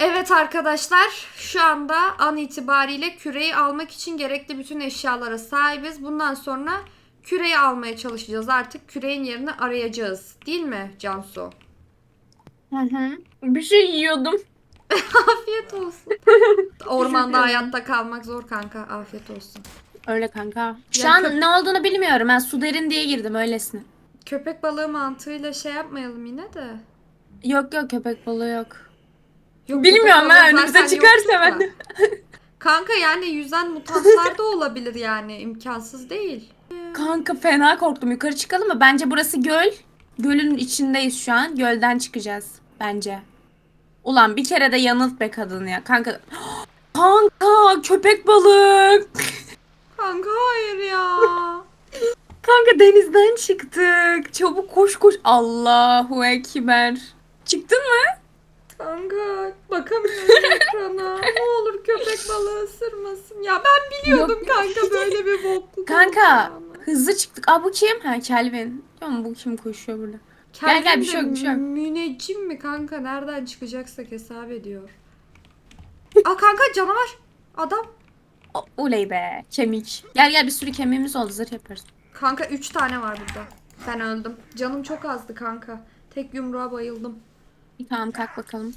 Evet arkadaşlar şu anda an itibariyle küreyi almak için gerekli bütün eşyalara sahibiz. Bundan sonra küreyi almaya çalışacağız. Artık küreğin yerini arayacağız. Değil mi Cansu? Hı hı. Bir şey yiyordum. Afiyet olsun. Ormanda hayatta kalmak zor kanka. Afiyet olsun. Öyle kanka. Şu Ya an köp- ne olduğunu bilmiyorum. Ben su derin diye girdim öylesine. Köpek balığı mantığıyla şey yapmayalım yine de. Yok yok köpek balığı yok. Yok, Bilmiyorum ha, önümüze çıkarsa ben de- Kanka yani yüzen mutantlar da olabilir yani. imkansız değil. Kanka fena korktum. Yukarı çıkalım mı? Bence burası göl. Gölün içindeyiz şu an. Gölden çıkacağız. Bence. Ulan bir kere de yanılt be kadın ya. Kanka. Kanka köpek balık. Kanka hayır ya. Kanka denizden çıktık. Çabuk koş koş. Allahu Ekber. Çıktın mı? Kanka bakamıyorum ekrana. Ne olur köpek balığı ısırmasın. Ya ben biliyordum kanka böyle bir bokluk Kanka olacağını. hızlı çıktık. Aa bu kim? Ha Kelvin. Diyorum bu kim koşuyor burada? Gel, gel, bir şey yok, bir şey yok. Müneccim mi kanka? Nereden çıkacaksak hesap ediyor. Aa kanka canavar. Adam. O, oley be. Kemik. Gel gel bir sürü kemiğimiz oldu. Zırh yaparız. Kanka 3 tane var burada. Ben öldüm. Canım çok azdı kanka. Tek yumruğa bayıldım. Tamam kalk bakalım.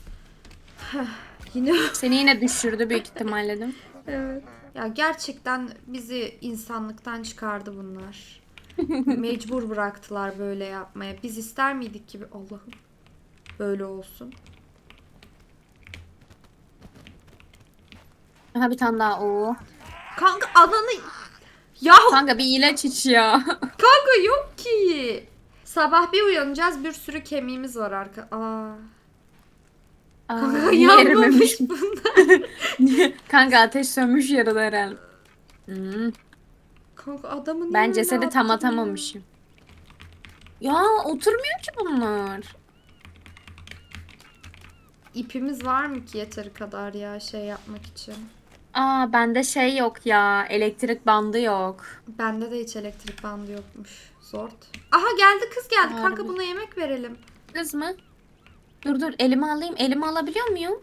Yine Seni yine düşürdü büyük ihtimalle değil mi? Evet. Ya gerçekten bizi insanlıktan çıkardı bunlar. Mecbur bıraktılar böyle yapmaya. Biz ister miydik ki Allah'ım böyle olsun. Aha bir tane daha. Oo. Kanka ananı ya Kanka bir ilaç iç ya. kanka yok ki. Sabah bir uyanacağız bir sürü kemiğimiz var arka. Aa. Aa, Kanka niye yanmamış bunlar. Kanka ateş sönmüş yarıda herhalde. Hmm, Kanka adamın ben cesedi tam yaptın ya? atamamışım. Ya oturmuyor ki bunlar. İpimiz var mı ki yeteri kadar ya şey yapmak için? Aa bende şey yok ya. Elektrik bandı yok. Bende de hiç elektrik bandı yokmuş. Zort. Aha geldi kız geldi. Kanka Harbi. buna yemek verelim. Kız mı? Dur dur elimi alayım. Elimi alabiliyor muyum?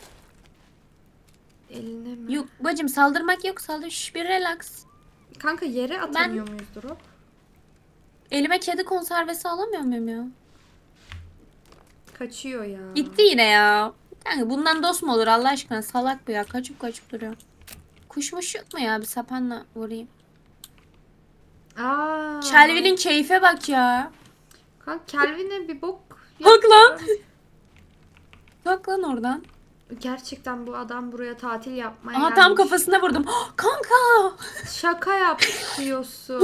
Eline mi? Yok bacım saldırmak yok. Saldır. Şş, bir relax. Kanka yere atamıyor muyuz durup? Elime kedi konservesi alamıyor muyum ya? Kaçıyor ya. Gitti yine ya. Kanka bundan dost mu olur Allah aşkına? Salak bu ya. Kaçıp kaçıp duruyor. Kuşmuş yok mu ya? Bir sapanla vurayım. Aa. Kelvin'in keyfe bak ya. Kanka Kelvin'e bir bok. Bak lan. Bak lan oradan. Gerçekten bu adam buraya tatil yapmaya Aha gelmiş. tam kafasına vurdum. Kanka. Şaka yapıyorsun.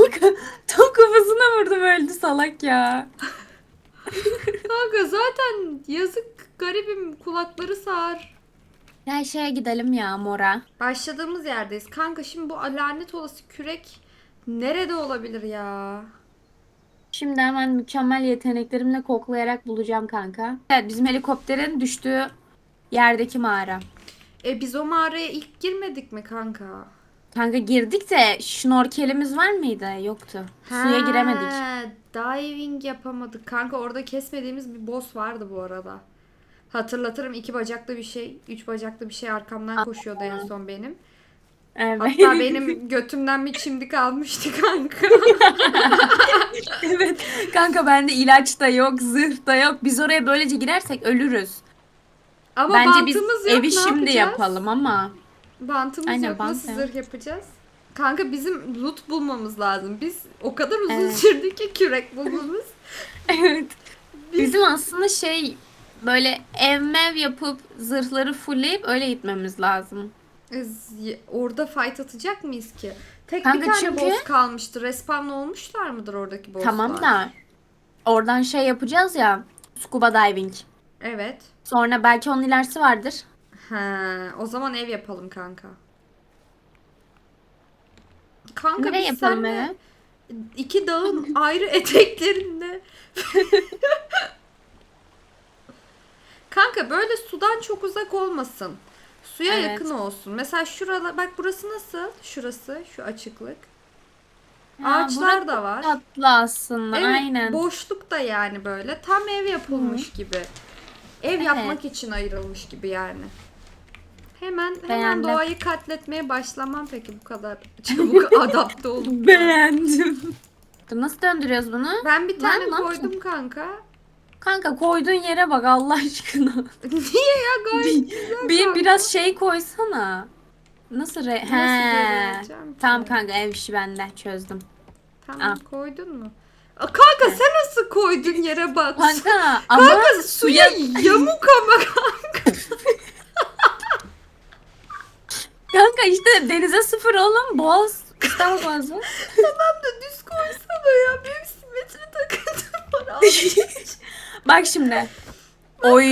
Tam kafasına vurdum öldü salak ya. Kanka zaten yazık garibim kulakları sağır. Gel şeye gidelim ya mora. Başladığımız yerdeyiz. Kanka şimdi bu lanet olası kürek nerede olabilir ya? Şimdi hemen mükemmel yeteneklerimle koklayarak bulacağım kanka. Evet bizim helikopterin düştüğü yerdeki mağara. E biz o mağaraya ilk girmedik mi kanka? Kanka girdik de şnorkelimiz var mıydı? Yoktu. Suya Ha, giremedik. Diving yapamadık. Kanka orada kesmediğimiz bir boss vardı bu arada. Hatırlatırım iki bacaklı bir şey, üç bacaklı bir şey arkamdan koşuyordu en son benim. Evet. Hatta benim götümden bir çimdik almıştı kanka. evet. Kanka bende ilaç da yok, zırh da yok. Biz oraya böylece girersek ölürüz. Ama Bence biz yok evi şimdi yapacağız? yapalım ama. Bantımız Aynen, yok bant nasıl zırh yapacağız? Kanka bizim loot bulmamız lazım. Biz o kadar uzun Evet. sürdü ki kürek bulmamız. Evet. Bizim aslında şey böyle ev mev yapıp zırhları fullleyip öyle gitmemiz lazım. Orada fight atacak mıyız ki? Tek Kanka bir tane çünkü- boss kalmıştı. Respawn olmuşlar mıdır oradaki bosslar? Tamam da oradan şey yapacağız ya scuba diving. Evet. Sonra belki onun ilerisi vardır. Ha, o zaman ev yapalım kanka. Kanka Nereye biz yapalım seninle evi? iki dağın ayrı eteklerinde. kanka böyle sudan çok uzak olmasın. Suya Evet. yakın olsun. Mesela şurada bak burası nasıl? Şurası şu açıklık. Ha, Ağaçlar burası da var. Tatlı aslında Evet, aynen. boşluk da yani böyle tam ev yapılmış gibi. Ev Evet. yapmak için ayrılmış gibi yani. Hemen hemen Beğendim. doğayı katletmeye başlamam peki bu kadar çabuk adapte oldum. Beğendim. Nasıl döndürüyoruz bunu? Ben bir tane ne koydum kanka. Kanka koyduğun yere bak Allah aşkına. Niye ya gayet bir, bir biraz şey koysana. Nasıl re... Nasıl He. ki? Tamam kanka ev işi bende çözdüm. Tamam Al. koydun mu? Aa, kanka sen nasıl koydun yere bak. Kanka ama Kanka suya yamuk ama kanka işte denize sıfır oğlum boğaz. İstanbul boğazı. tamam da düz koysana ya. Benim simetri takıntım var. Bak şimdi. Oy.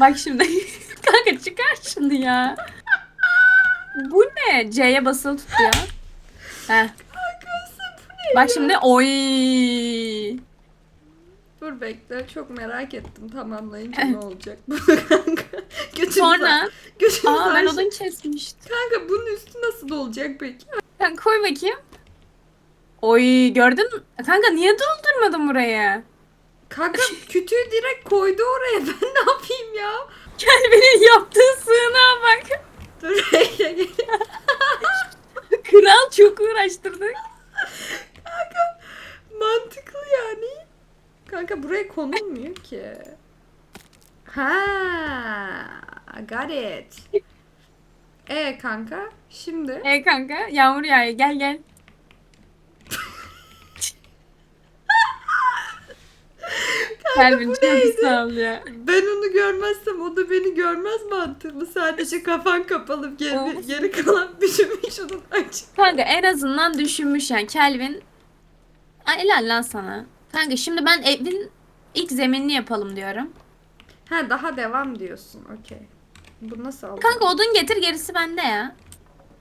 Bak şimdi. kanka çıkar şunu ya. Bu ne? C'ye basılı tut ya. Heh. Bak şimdi oy. Dur bekle çok merak ettim tamamlayınca ne olacak bu kanka. Götünüz Sonra götünüz aa ben odun kesmiştim. Kanka bunun üstü nasıl olacak peki? Kanka koy bakayım. Oy gördün mü? Kanka niye doldurmadın buraya? Kanka kütüğü direkt koydu oraya ben ne yapayım ya? Kelbenin yaptığı sığınağa bak. Dur bekle gel. Kral çok uğraştırdık. Kanka mantıklı yani. Kanka buraya konulmuyor ki. Ha, I got it. E kanka şimdi E kanka yağmur yağıyor gel gel. Kalbin çok ben onu görmezsem o da beni görmez mantığı mı? Sadece kafan kapalı geri, Olsun. geri kalan bütün vücudun açık. Kanka en azından düşünmüş yani Kelvin. Ay helal lan sana. Kanka şimdi ben evin ilk zeminini yapalım diyorum. Ha daha devam diyorsun. Okey. Bu nasıl oldu? Kanka odun getir gerisi bende ya.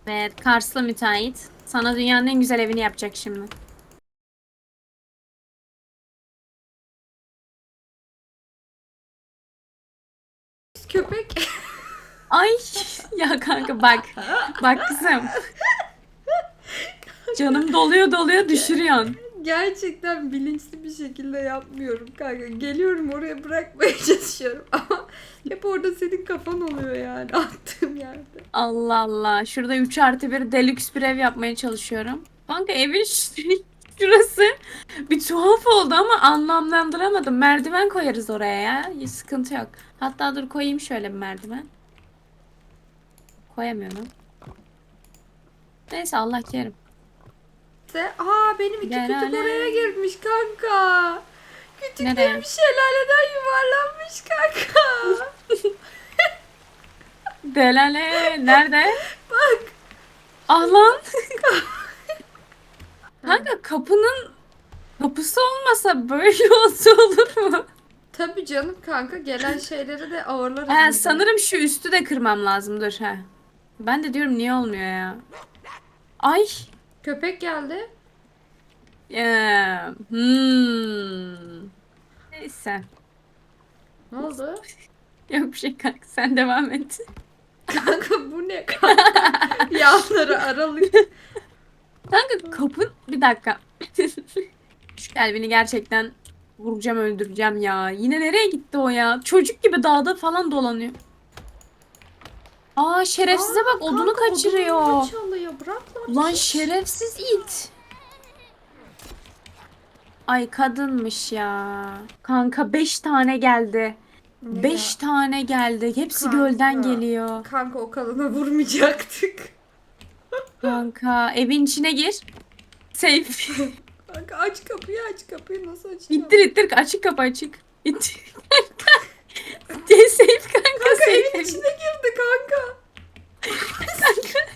Evet Karslı müteahhit. Sana dünyanın en güzel evini yapacak şimdi. Köpek. Ay ya kanka bak. Bak kızım. Canım doluyor doluyor düşürüyorsun. Gerçekten bilinçli bir şekilde yapmıyorum kanka. Geliyorum oraya bırakmaya çalışıyorum ama hep orada senin kafan oluyor yani attığım yerde. Allah Allah. Şurada 3 artı bir deluxe bir ev yapmaya çalışıyorum. Kanka evin ş- şurası bir tuhaf oldu ama anlamlandıramadım. Merdiven koyarız oraya ya. Hiç sıkıntı yok. Hatta dur koyayım şöyle bir merdiven. Koyamıyorum. Neyse Allah kerim. İşte, aa benim iki Gel hele. oraya girmiş kanka. Kütüklerim Nereye? şelaleden yuvarlanmış kanka. Delale nerede? Bak. Ah lan. Kanka kapının kapısı olmasa böyle olsa olur mu? Tabii canım kanka gelen şeyleri de ağırlarız. He, biz sanırım şu üstü de kırmam lazım dur he. Ben de diyorum niye olmuyor ya. Ay. Köpek geldi. Ya, hmm. Neyse. Ne oldu? Yok bir şey kanka sen devam et. Kanka bu ne kanka? Yanları aralık. Kanka kapı bir dakika. Şu kalbini gerçekten vuracağım öldüreceğim ya. Yine nereye gitti o ya? Çocuk gibi dağda falan dolanıyor. Aa şerefsize Aa, bak odunu kanka, kaçırıyor. odununu çalıyor. Bırak lan. Ulan şerefsiz it. Ay kadınmış ya. Kanka 5 tane geldi. Ne 5 tane geldi. Hepsi Kanka. gölden geliyor. Kanka o kadına vurmayacaktık. Kanka evin içine gir. Safe. Kanka aç kapıyı aç kapıyı nasıl açacağım? İttir ittir açık kapı açık. İttir. Kanka. safe kanka, Kanka safe. evin içine girdi kanka.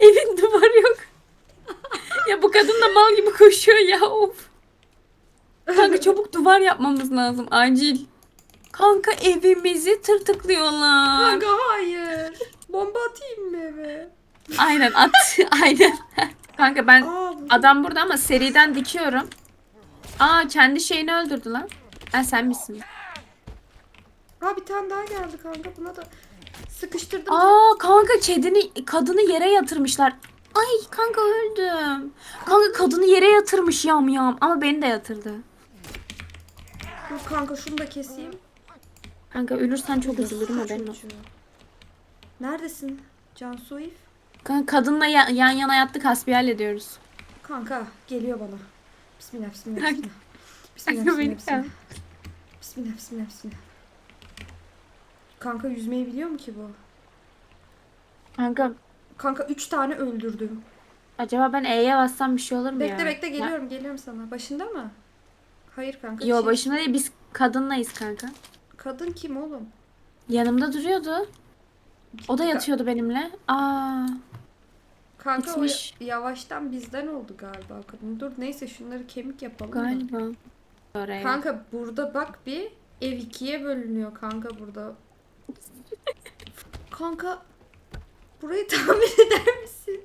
Evin duvarı yok. ya bu kadın da mal gibi koşuyor ya of. Kanka çabuk duvar yapmamız lazım acil. Kanka evimizi tırtıklıyorlar. Kanka hayır. Bomba atayım mı eve? Aynen at. Aynen. Kanka ben Aa, bu... adam burada ama seriden dikiyorum. Aa kendi şeyini öldürdü lan. Ha sen misin? Aa bir tane daha geldi kanka buna da sıkıştırdım. Aa kanka kedini kadını yere yatırmışlar. Ay kanka öldüm. Kanka kadını yere yatırmış yam yam ama beni de yatırdı. Dur kanka şunu da keseyim. Kanka ölürsen çok üzülürüm haberin olsun. çocuğu. Neredesin Cansu İf? Kanka kadınla ya- yan yana yattık hasbihal ediyoruz. Kanka geliyor bana. Bismillah bismillah Kanka. bismillah. Bismillah Kanka bismillah beni bismillah. Bismillah bismillah bismillah. Kanka yüzmeyi biliyor mu ki bu? Kanka Kanka 3 tane öldürdüm. acaba ben E'ye bassam bir şey olur mu ya? Bekle bekle geliyorum geliyorum sana. Başında mı? Hayır kanka. Yo şey- başında değil biz kadınlayız kanka. Kadın kim oğlum? Yanımda duruyordu. O da yatıyordu benimle. Aa, Kanka Gitmiş. o yavaştan bizden oldu galiba kadın. Dur neyse şunları kemik yapalım. da. galiba. Oraya. Kanka burada bak bir ev ikiye bölünüyor kanka burada. kanka burayı tahmin eder misin?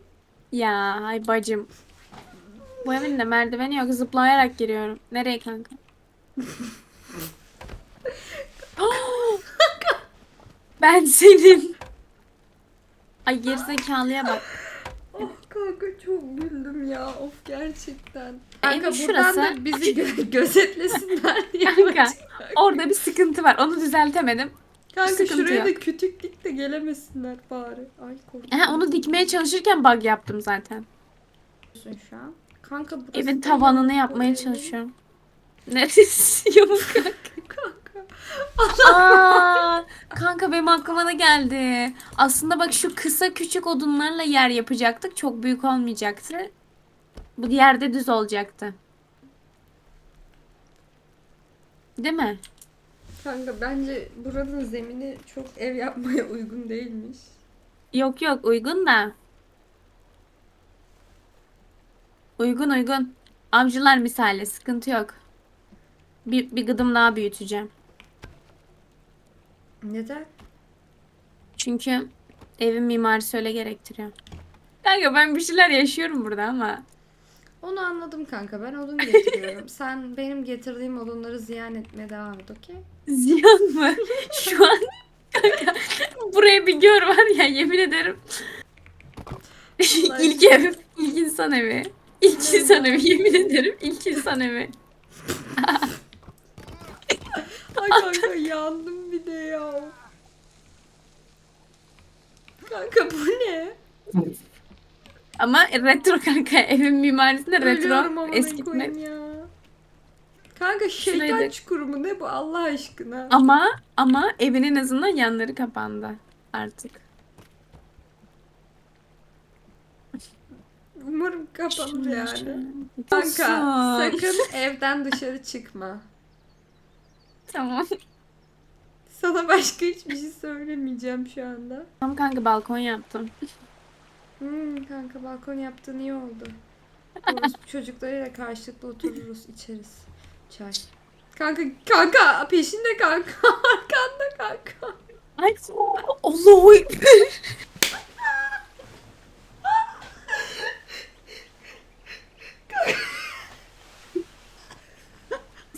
Ya ay bacım. Bu evin de merdiveni yok. Zıplayarak giriyorum. Nereye kanka? ben senin. Ay gerizekalıya bak. Oh kanka çok güldüm ya of gerçekten. Evin Kanka buradan şurası. da bizi gö- gözetlesinler diye. Kanka orada bir sıkıntı var. Onu düzeltemedim. Kanka sıkıntı şuraya da yok. kütük dik de gelemesinler bari. Ay korkuyorum. Ha, onu dikmeye çalışırken bug yaptım zaten. şu an. Kanka burası Evin da tavanını yapmaya evin. çalışıyorum. Neresi yok kanka? Aa, kanka benim aklıma da geldi. Aslında bak şu kısa küçük odunlarla yer yapacaktık. Çok büyük olmayacaktı. Bu yerde düz olacaktı. Değil mi? Kanka bence buranın zemini çok ev yapmaya uygun değilmiş. Yok yok uygun da. Uygun uygun. Avcılar misali sıkıntı yok. Bir, bir gıdım daha büyüteceğim. Neden? Çünkü evin mimarisi öyle gerektiriyor. Kanka ben bir şeyler yaşıyorum burada ama. Onu anladım kanka. Ben odun getiriyorum. Sen benim getirdiğim odunları ziyan etmeye devam et, okey? Ziyan mı? Şu an kanka buraya bir gör var ya yemin ederim. İlk ev, ilk insan evi. İlk insan evi yemin ederim ilk insan evi. Kanka yandım bir de ya. Kanka bu ne? Ama retro kanka evin mimarisinde retro amına eskitme. koyayım ya. Kanka şeytan Şurayı da- çukuru mu ne bu Allah aşkına? Ama ama evin en azından yanları kapandı artık. Umarım kapanır yani. Kanka sakın evden dışarı çıkma. Tamam. Sana başka hiçbir şey söylemeyeceğim şu anda. Tamam kanka balkon yaptım. Hmm, kanka balkon yaptığın iyi oldu. Çocuklarıyla karşılıklı otururuz içeriz. Çay. Kanka kanka peşinde kanka arkanda kanka. Ay Allahu Ekber.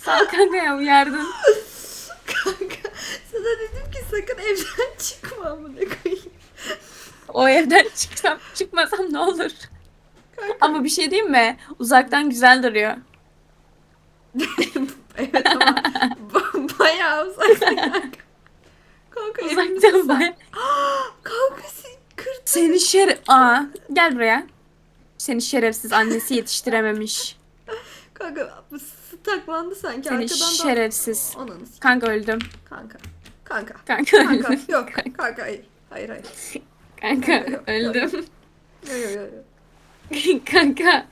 Sağ kanka ya uyardın. Kanka sana dedim ki sakın evden çıkma amına koyayım. O evden çıksam çıkmasam ne olur. Kanka. Ama bir şey diyeyim mi? Uzaktan güzel duruyor. evet ama ba- bayağı uzakta kanka. Kanka Uzaktan baya. Kanka sen kırt. Seni şeref... Aa gel buraya. Seni şerefsiz annesi yetiştirememiş. Kanka bu staklandı sanki Seni arkadan da. şerefsiz. Ananı s- Kanka öldüm. Kanka. Kanka. Kanka Kanka. Yok. Kanka hayır. Hayır hayır. Kanka Yok, yok, öldüm. Yok yok yok. Kanka. Kanka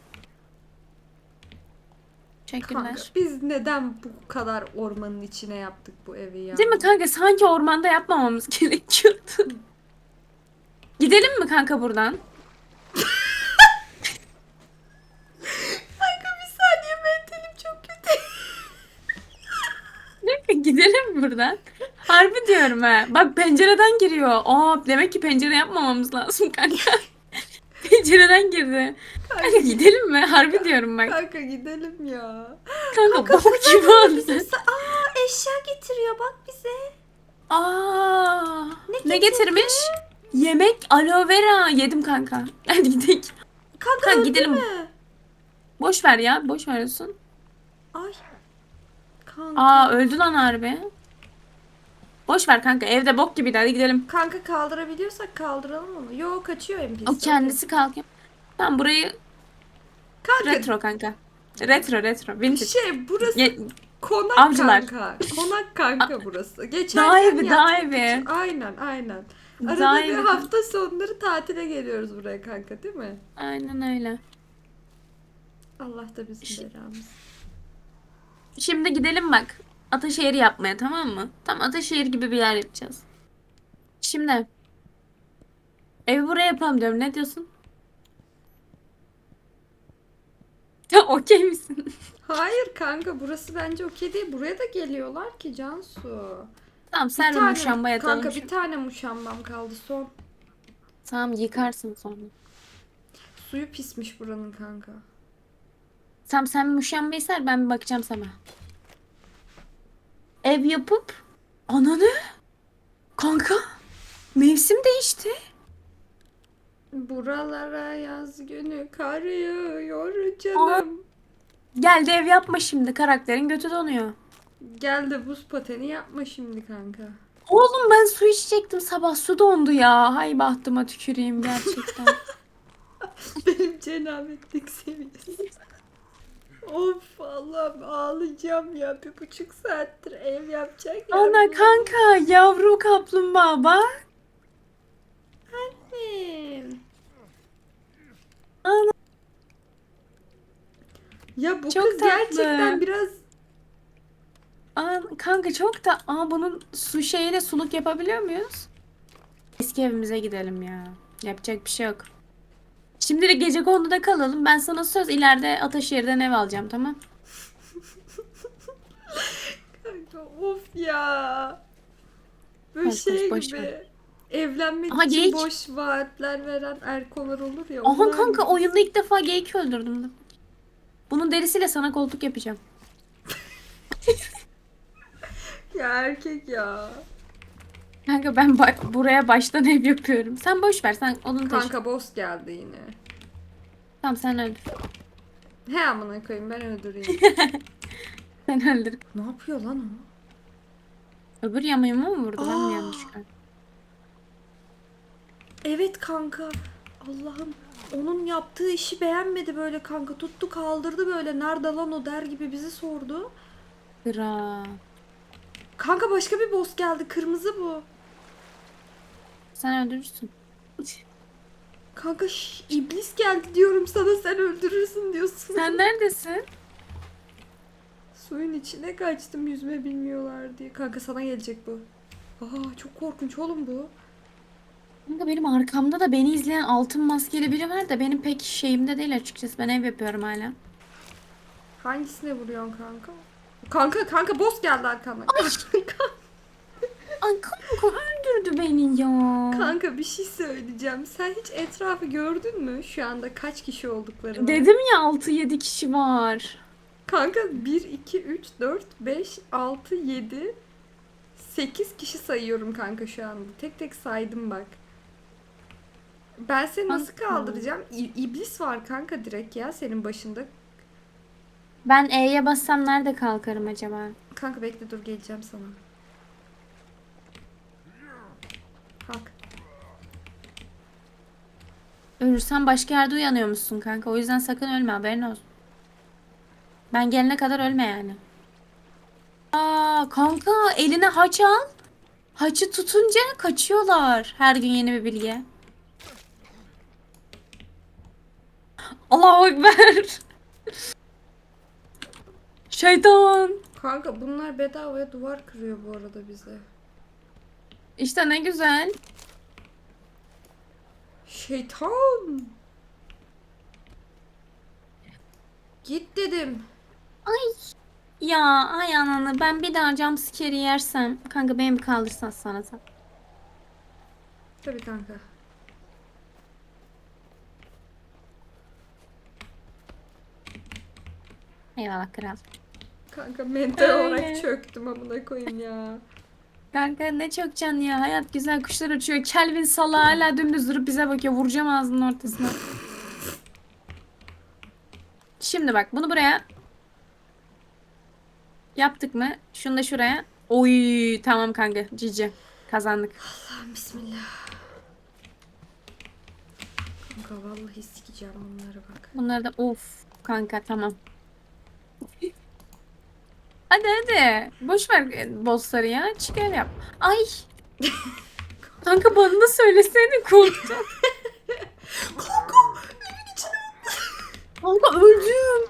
Teşekkürler. biz neden bu kadar ormanın içine yaptık bu evi ya? Değil mi kanka? Sanki ormanda yapmamamız gerekiyordu. Gidelim mi kanka buradan? Kanka bir saniye mentalim çok kötü. Kanka gidelim mi buradan? Harbi diyorum ha. Bak pencereden giriyor. Aa demek ki pencere yapmamamız lazım kanka. pencereden girdi. Kanka gidelim mi? Harbi diyorum bak. Kanka gidelim ya. Kanka bok gibi oldu. Aa eşya getiriyor bak bize. Aa Ne ne getirmiş? Yemek aloe vera yedim kanka. Hadi gidelim. Kanka, Kanka gidelim. mü? Boş ver ya. Boş ver olsun. Ay. Kanka. Aa öldü lan harbi. Boş ver kanka evde bok gibi hadi gidelim. Kanka kaldırabiliyorsak kaldıralım onu. Yo kaçıyor NPC. O kendisi kalkıyor. Ben burayı Kanka retro kanka. Retro retro vintage. şey burası Ye- konak Avcılar. kanka. Konak kanka burası. Geçen Dağ gün evi, dağ yaptık. evi. Aynen aynen. Dağ Arada bir evi. hafta sonları tatile geliyoruz buraya kanka değil mi? Aynen öyle. Allah da bizim belamız. Şimdi gidelim bak. Ataşehir yapmaya tamam mı? Tam Ataşehir gibi bir yer yapacağız. Şimdi. Evi buraya yapalım diyorum. Ne diyorsun? Okey misin? Hayır kanka burası bence okey değil. Buraya da geliyorlar ki Cansu. Tamam Bir sen de tane- muşamba yatalım. Kanka bir tane muşambam kaldı son. Tamam yıkarsın sonra. Suyu pismiş buranın kanka. Tamam sen muşambayı ser ben bir bakacağım sana. Ev yapıp ananı kanka mevsim değişti. Buralara yaz günü kar yağıyor canım. Geldi ev yapma şimdi karakterin götü donuyor. Gel de buz pateni yapma şimdi kanka. Oğlum ben su içecektim sabah su dondu ya. Hay bahtıma tüküreyim gerçekten. Benim cenabetlik seviyesi. Of Allah'ım ağlayacağım ya. Bir buçuk saattir ev yapacak ya. Ana kanka yavru kaplumbağa bak. Annem. Ana. Ya bu Çok kız tatlı. gerçekten biraz Aa, kanka çok da Aa, bunun su şeyine suluk yapabiliyor muyuz? Eski evimize gidelim ya. Yapacak bir şey yok. Şimdilik gece konuda kalalım. Ben sana söz ileride Ataşehir'den ev alacağım tamam? Kanka, of ya. Böyle Boş, şey boş, gibi. ver. Evlenmek Aha, için geyik. boş vaatler veren erkolar olur ya. Aha onlar kanka gibi. oyunda ilk defa geyik öldürdüm. Bunun derisiyle sana koltuk yapacağım. Ya erkek ya. Kanka ben ba- buraya baştan ev yapıyorum. Sen boş ver sen onun taşı. Kanka boss geldi yine. Tamam sen öldür. He amına koyayım ben öldüreyim. Sen öldür. ne yapıyor lan o? Öbür yamayımı mı vurdu ben mi Aa. yanlışlıkla? Evet kanka. Allah'ım onun yaptığı işi beğenmedi böyle kanka. Tuttu kaldırdı böyle. Nerede lan o der gibi bizi sordu. Kral. Kanka başka bir boss geldi. Kırmızı bu. Sen öldürürsün. Kanka şş, iblis geldi diyorum sana sen öldürürsün diyorsun. Sen neredesin? Suyun içine kaçtım yüzme bilmiyorlar diye. Kanka sana gelecek bu. Aa çok korkunç oğlum bu. Kanka benim arkamda da beni izleyen altın maskeli biri var da benim pek şeyimde değil açıkçası. Ben ev yapıyorum hala. Hangisine vuruyorsun kanka? Kanka kanka boss geldi arkandan. Ay kanka öldürdü beni ya. kanka bir şey söyleyeceğim. Sen hiç etrafı gördün mü? Şu anda kaç kişi olduklarını. Dedim ya 6-7 kişi var. Kanka 1, 2, 3, 4, 5, 6, 7, 8 kişi sayıyorum kanka şu anda. Tek tek saydım bak. Ben seni nasıl Kanka. kaldıracağım? İ- İblis var kanka direkt ya senin başında. Ben E'ye bassam nerede kalkarım acaba? Kanka bekle dur geleceğim sana. Kalk. Ölürsen başka yerde uyanıyormuşsun kanka. O yüzden sakın ölme haberin olsun. Ben gelene kadar ölme yani. Aa kanka eline haç al. Haçı tutunca kaçıyorlar. Her gün yeni bir bilgi. Allahu Ekber. Şeytan. Kanka bunlar bedavaya duvar kırıyor bu arada bize. İşte ne güzel. Şeytan. Git dedim. Ay. Ya ay ananı ben bir daha jumpscare'i yersem. Kanka beni bir kaldırsan sana. sen. Tabii kanka. Eyvallah kral. Kanka mental Öyle. olarak çöktüm amına koyayım ya. Kanka ne çok can ya. Hayat güzel kuşlar uçuyor. Kelvin sala hala dümdüz durup bize bakıyor. Vuracağım ağzının ortasına. Şimdi bak bunu buraya yaptık mı? Şunu da şuraya. Oy tamam kanka cici. Kazandık. Allah'ım bismillah. Kanka vallahi sikeceğim bunları bak. Bunları da of kanka tamam. Hadi hadi. Boş ver e, bossları ya. Çıkar yap. Ay. kanka bana da söylesene korktum. Kanka evin içine. kanka öldüm.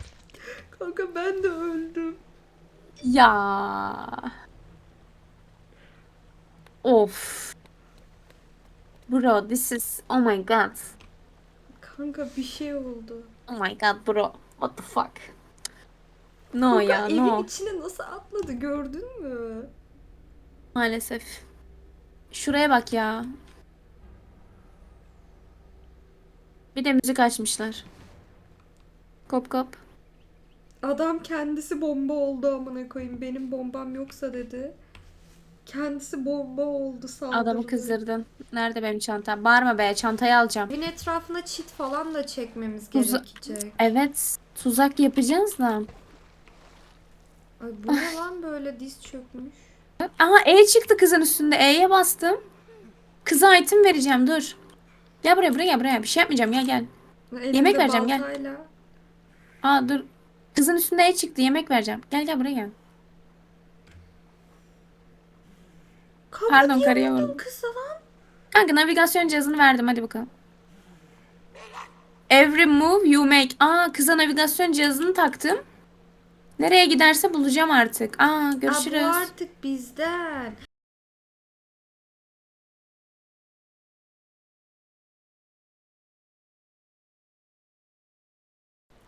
Kanka ben de öldüm. Ya. Of. Bro this is oh my god. Kanka bir şey oldu. Oh my god bro. What the fuck? No Kanka ya evin no. içine nasıl atladı gördün mü? Maalesef. Şuraya bak ya. Bir de müzik açmışlar. Kop kop. Adam kendisi bomba oldu amına koyayım. Benim bombam yoksa dedi. Kendisi bomba oldu saldırdı. Adamı kızdırdın. Nerede benim çantam? Bağırma be çantayı alacağım. Evin etrafına çit falan da çekmemiz Uza- gerekecek. Evet. Tuzak yapacağız da. Ay bu ne lan böyle diz çökmüş. Aha E çıktı kızın üstünde. E'ye bastım. Kıza item vereceğim dur. Gel buraya buraya gel buraya. Bir şey yapmayacağım gel gel. Elinde Yemek vereceğim, gel. baltayla. Aa dur. Kızın üstünde E çıktı. Yemek vereceğim. Gel gel buraya gel. Kanka Pardon, niye karıya vurdun vurdum. kıza lan? Kanka navigasyon cihazını verdim hadi bakalım. Every move you make. Aa kıza navigasyon cihazını taktım. Nereye giderse bulacağım artık. Aa görüşürüz. bu artık bizden.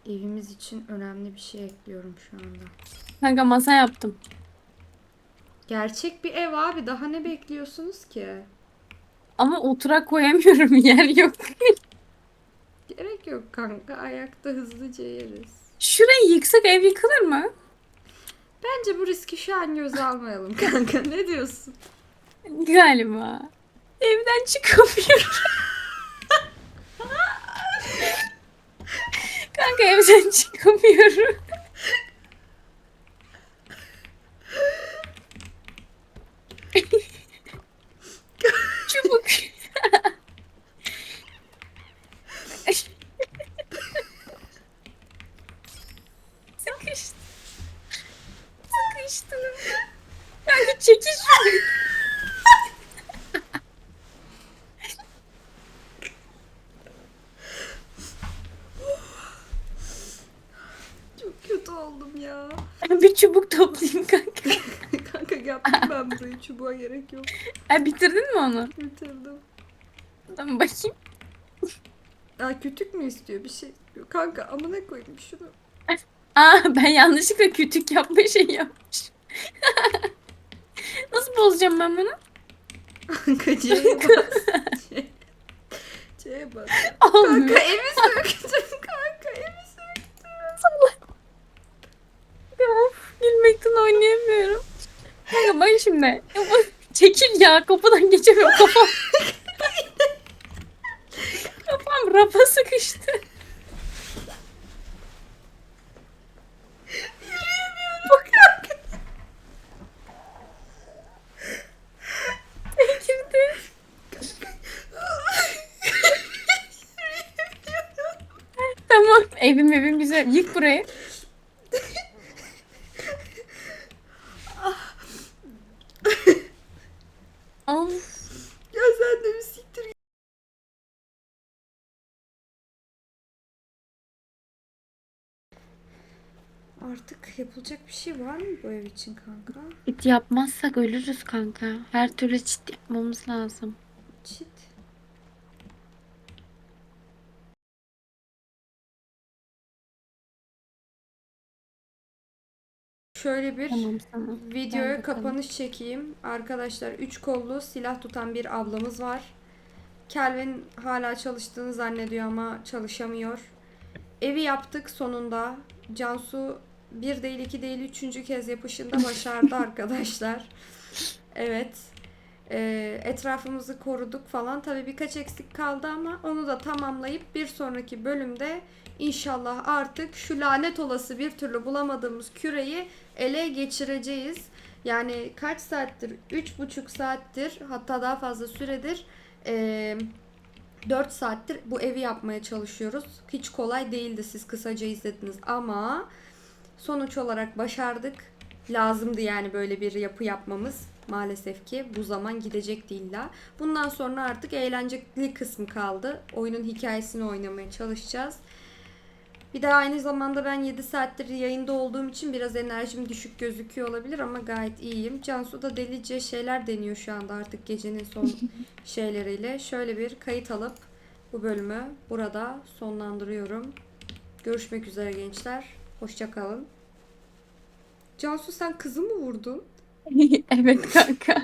Evimiz için önemli bir şey ekliyorum şu anda. Kanka masa yaptım. Gerçek bir ev abi. Daha ne bekliyorsunuz ki? Ama oturak koyamıyorum yer yok. Gerek yok kanka. Ayakta hızlıca yeriz. Şurayı yıksak ev yıkılır mı? Bence bu riski şu an göze almayalım kanka. Ne diyorsun? Galiba. Evden çıkamıyorum. Kanka evden çıkamıyorum. Çubuk. Sıkıştım. Sıkıştım. Kanka çekil şurayı. Çok kötü oldum ya. Bir çubuk toplayayım kanka. kanka yaptım ben burayı. Çubuğa gerek yok. Ha, bitirdin mi onu? Bitirdim. Tamam bakayım. Aa kütük mü istiyor? Bir şey. Kanka amına koyayım şunu. Aa ben yanlışlıkla kütük yapma şey yapmış. Nasıl bozacağım ben bunu? Kanka C'ye bas. C'ye bas. Kanka evi söktüm kanka evi söktüm. Of gülmekten oynayamıyorum. Kanka bak şimdi. Ya bu- Çekil ya kapıdan geçemiyorum kafam. kafam rafa sıkıştı. Bak kanka. Girdi. Tamam evim evim güzel. Yık burayı. of. ya sen de bir siktir git. Artık yapılacak bir şey var mı bu ev için kanka? Çit yapmazsak ölürüz kanka. Her türlü çit yapmamız lazım. Çit. Şöyle bir Tamam tamam. videoya kapanış çekeyim. Arkadaşlar 3 kollu silah tutan bir ablamız var. Kelvin hala çalıştığını zannediyor ama çalışamıyor. Evi yaptık sonunda. Cansu bir değil iki değil üçüncü kez yapışında başardı arkadaşlar. Evet. Ee, etrafımızı koruduk falan. Tabii birkaç eksik kaldı ama onu da tamamlayıp bir sonraki bölümde inşallah artık şu lanet olası bir türlü bulamadığımız küreyi ele geçireceğiz. Yani kaç saattir? Üç buçuk saattir hatta daha fazla süredir eee 4 saattir bu evi yapmaya çalışıyoruz. Hiç kolay değildi siz kısaca izlediniz ama sonuç olarak başardık. Lazımdı yani böyle bir yapı yapmamız. Maalesef ki bu zaman gidecekti illa. Bundan sonra artık eğlenceli kısmı kaldı. Oyunun hikayesini oynamaya çalışacağız. Bir de aynı zamanda ben 7 saattir yayında olduğum için biraz enerjim düşük gözüküyor olabilir ama gayet iyiyim. Cansu da delice şeyler deniyor şu anda artık gecenin son şeyleriyle. Şöyle bir kayıt alıp bu bölümü burada sonlandırıyorum. Görüşmek üzere gençler. Hoşçakalın. Cansu sen kızı mı vurdun? evet kanka.